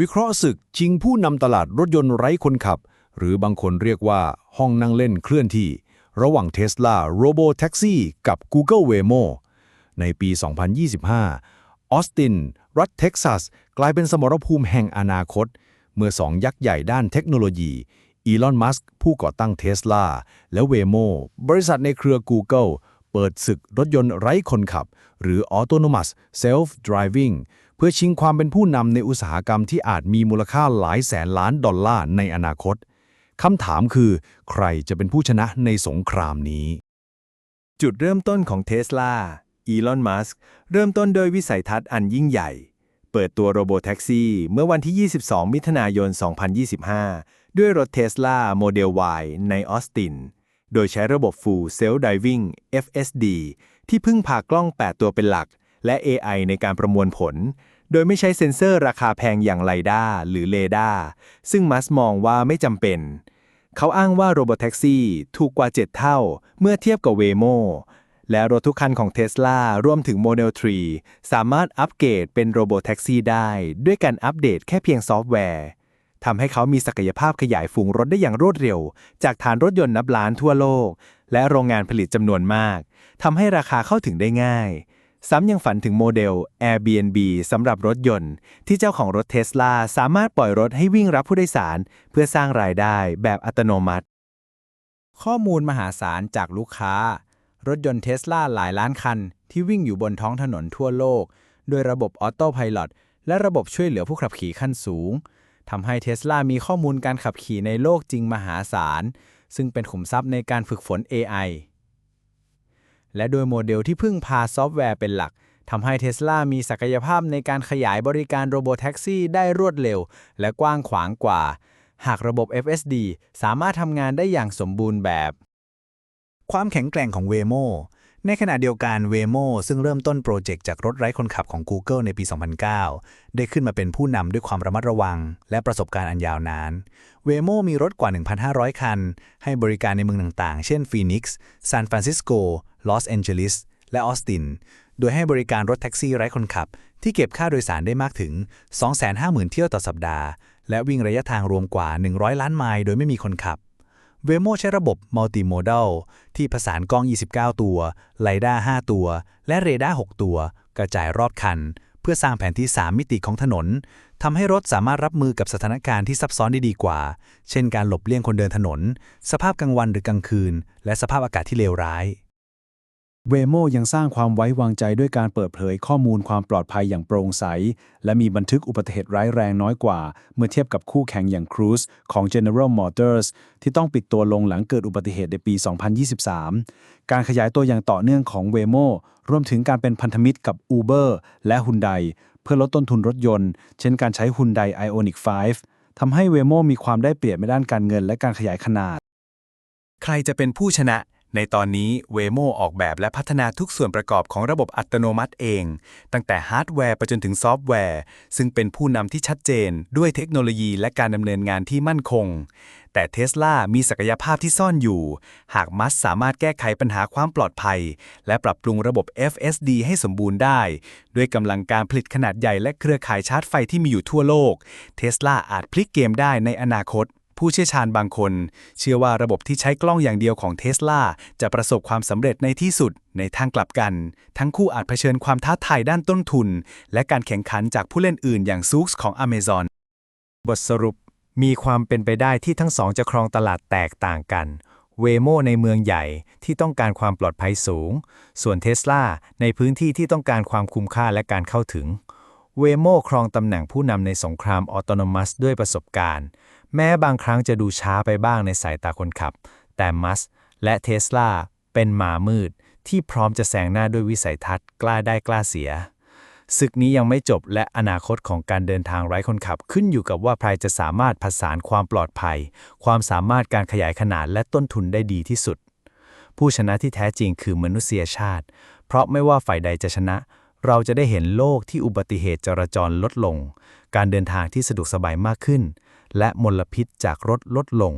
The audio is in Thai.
วิเคราะห์ศึกชิงผู้นำตลาดรถยนต์ไร้คนขับ หรือบางคนเรียกว่าห้องนั่งเล่นเคลื่อนที่ ระหว่าง Tesla Robo Taxi กับ Google Waymo ในปี 2025 ออสติน รัฐเท็กซัส กลายเป็นสมรภูมิแห่งอนาคต เมื่อสองยักษ์ใหญ่ด้านเทคโนโลยี อีลอน มัสก์ ผู้ก่อตั้ง Tesla และ Waymo บริษัทในเครือ Google เปิดศึกรถยนต์ไร้คนขับ หรือ Autonomous Self-Driving เพื่อชิงความเป็นผู้นำในอุตสาหกรรมที่อาจมีมูลค่าหลายแสนล้านดอลลาร์ในอนาคตคำถามคือ ใครจะเป็นผู้ชนะในสงครามนี้ จุดเริ่มต้นของเทสลาอีลอน มัสก์ เริ่มต้นโดยวิสัยทัศน์อันยิ่งใหญ่ เปิดตัวโรโบแท็กซี่ เมื่อวันที่ 22 มิถุนายน 2025 ด้วยรถเทสลาโมเดล Y ในออสติน โดยใช้ระบบ Full Self Driving FSD ที่พึ่งพากล้อง 8 ตัวเป็นหลัก และ AI ในการประมวลผล โดยไม่ใช้เซ็นเซอร์ราคาแพงอย่างไลด้าหรือเรดาซึ่งมัสมองว่าไม่จำเป็น เขาอ้างว่าโรบอทแท็กซี่ถูกกว่า 7 เท่า เมื่อเทียบกับ Waymo และรถทุกคันของ Tesla รวมถึง Model 3 สามารถอัปเกรดเป็นโรบอทแท็กซี่ได้ ด้วยการอัปเดตแค่เพียงซอฟต์แวร์ทำให้เขามีศักยภาพขยายฝูงรถได้อย่างรวดเร็ว จากฐานรถยนต์นับล้านทั่วโลก และโรงงานผลิตจำนวนมากทำให้ราคาเข้าถึงได้ง่าย ซ้ำยังฝันถึงโมเดล Airbnb สำหรับรถยนต์ ที่เจ้าของรถเทสลาสามารถปล่อยรถให้วิ่งรับผู้โดยสาร เพื่อสร้างรายได้แบบอัตโนมัติ ข้อมูลมหาศาลจากลูกค้า รถยนต์เทสลาหลายล้านคัน ที่วิ่งอยู่บนท้องถนนทั่วโลก โดยระบบออโต้พ l o t และระบบช่วยเหลือผู้ขับขี่ขั้นสูงทำให้เทสลามีข้อมูลการขับขี่ในโลกจริงมหาศาลซึ่งเป็นขุมทรัพย์ในการฝึกฝน AI และโดยโมเดลที่พึ่งพาซอฟต์แวร์เป็นหลักทำให้เทสลามีศักยภาพในการขยายบริการโรบอทแท็กซี่ได้รวดเร็ว และกว้างขวางกว่า หากระบบ FSD สามารถทำงานได้อย่างสมบูรณ์แบบ ความแข็งแกร่งของ Waymo ในขณะเดียวกัน Waymo ซึ่งเริ่มต้นโปรเจกต์จากรถไร้คนขับของ Google ในปี 2009 ได้ขึ้นมาเป็นผู้นำด้วยความระมัดระวัง และประสบการณ์อันยาวนาน Waymo มีรถกว่า 1,500 คัน ให้บริการในเมืองต่างๆ เช่น Phoenix, San Francisco, Los Angeles และออสติน โดยให้บริการรถแท็กซี่ไร้คนขับ ที่เก็บค่าโดยสารได้มากถึง 250,000 เที่ยวต่อสัปดาห์ และวิ่งระยะทางรวมกว่า 100 ล้านไมล์โดยไม่มีคนขับ เวโมใช้ระบบ Multimodal ที่ผสานกล้อง 29 ตัวไลด้า5ตัว และเรดาร์6ตัว กระจายรอบคัน เพื่อสร้างแผนที่ 3 มิติของถนนทำให้รถสามารถรับมือกับสถานการณ์ที่ซับซ้อนได้ดีกว่า เช่นการหลบเลี่ยงคนเดินถนน สภาพกลางวันหรือกลางคืน และสภาพอากาศที่เลวร้าย เวโมยังสร้างความไว้วางใจด้วยการเปิดเผยข้อมูลความปลอดภัยอย่างโปร่งใส และมีบันทึกอุบัติเหตุร้ายแรงน้อยกว่า เมื่อเทียบกับคู่แข่งอย่าง Cruise ของ General Motors ที่ต้องปิดตัวลงหลังเกิดอุบัติเหตุในปี 2023 การขยายตัวอย่างต่อเนื่องของ Waymo รวมถึงการเป็นพันธมิตรกับ Uber และ Hyundai เพื่อลดต้นทุนรถยนต์ เช่นการใช้ Hyundai Ioniq 5ทำให้ Waymo มีความได้เปรียบในด้านการเงินและการขยายขนาด ใครจะเป็นผู้ชนะ ในตอนนี้ Waymo ออกแบบและพัฒนาทุกส่วนประกอบของระบบอัตโนมัติเอง ตั้งแต่ฮาร์ดแวร์ไปจนถึงซอฟต์แวร์ ซึ่งเป็นผู้นำที่ชัดเจน ด้วยเทคโนโลยีและการดำเนินงานที่มั่นคง แต่เทสลามีศักยภาพที่ซ่อนอยู่ หากมัสสามารถแก้ไขปัญหาความปลอดภัย และปรับปรุงระบบ FSD ให้สมบูรณ์ได้ ด้วยกำลังการผลิตขนาดใหญ่และเครือข่ายชาร์จไฟที่มีอยู่ทั่วโลก เทสลาอาจพลิกเกมได้ในอนาคต ผู้เชี่ยวชาญบางคน เชื่อว่าระบบที่ใช้กล้องอย่างเดียวของเทสลาจะประสบความสำเร็จในที่สุด ในทางกลับกัน ทั้งคู่อาจเผชิญความท้าทายด้านต้นทุน และการแข่งขันจากผู้เล่นอื่นอย่างซูกส์ของ Amazon บทสรุปมีความเป็นไปได้ที่ทั้งสองจะครองตลาดแตกต่างกันเวโมในเมืองใหญ่ที่ต้องการความปลอดภัยสูง ส่วนเทสลาในพื้นที่ที่ต้องการความคุ้มค่าและการเข้าถึง เวโมครองตำแหน่งผู้นำในสงครามออโตนมัสด้วยประสบการณ์ แม้บางครั้งจะดูช้าไปบ้างในสายตาคนขับ แต่มัสและเทสลาเป็นหมามืด ที่พร้อมจะแซงหน้าด้วยวิสัยทัศน์กล้าได้กล้าเสียศึกนี้ยังไม่จบและอนาคตของการเดินทางไร้คนขับ ขึ้นอยู่กับว่าใครจะสามารถผสานความปลอดภัย ความสามารถการขยายขนาดและต้นทุนได้ดีที่สุด ผู้ชนะที่แท้จริงคือมนุษยชาติ เพราะไม่ว่าฝ่ายใดจะชนะ เราจะได้เห็นโลกที่อุบัติเหตุจราจรลดลง การเดินทางที่สะดวกสบายมากขึ้น และมลพิษจากรถลดลง